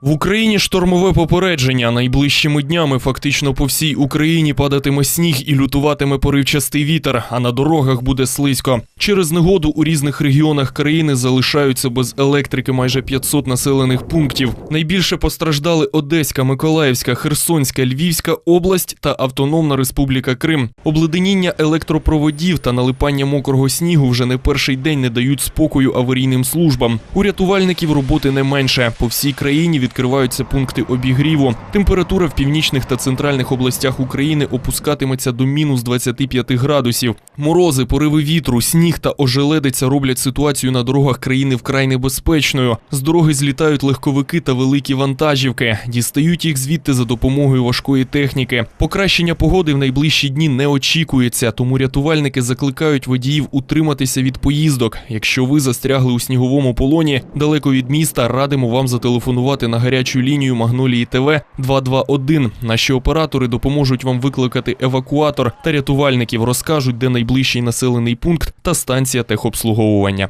В Україні штормове попередження. Найближчими днями фактично по всій Україні падатиме сніг і лютуватиме поривчастий вітер, а на дорогах буде слизько. Через негоду у різних регіонах країни залишаються без електрики майже 500 населених пунктів. Найбільше постраждали Одеська, Миколаївська, Херсонська, Львівська область та Автономна Республіка Крим. Обледеніння електропроводів та налипання мокрого снігу вже не перший день не дають спокою аварійним службам. У рятувальників роботи не менше. По всій країні відкриваються пункти обігріву. Температура в північних та центральних областях України опускатиметься до мінус 25 градусів. Морози, пориви вітру, сніг та ожеледиця роблять ситуацію на дорогах країни вкрай небезпечною. З дороги злітають легковики та великі вантажівки. Дістають їх звідти за допомогою важкої техніки. Покращення погоди в найближчі дні не очікується, тому рятувальники закликають водіїв утриматися від поїздок. Якщо ви застрягли у сніговому полоні далеко від міста, радимо вам зателефонувати на гарячу лінію Магнолії ТВ 221. Наші оператори допоможуть вам викликати евакуатор та рятувальників розкажуть, де найближчий населений пункт та станція техобслуговування.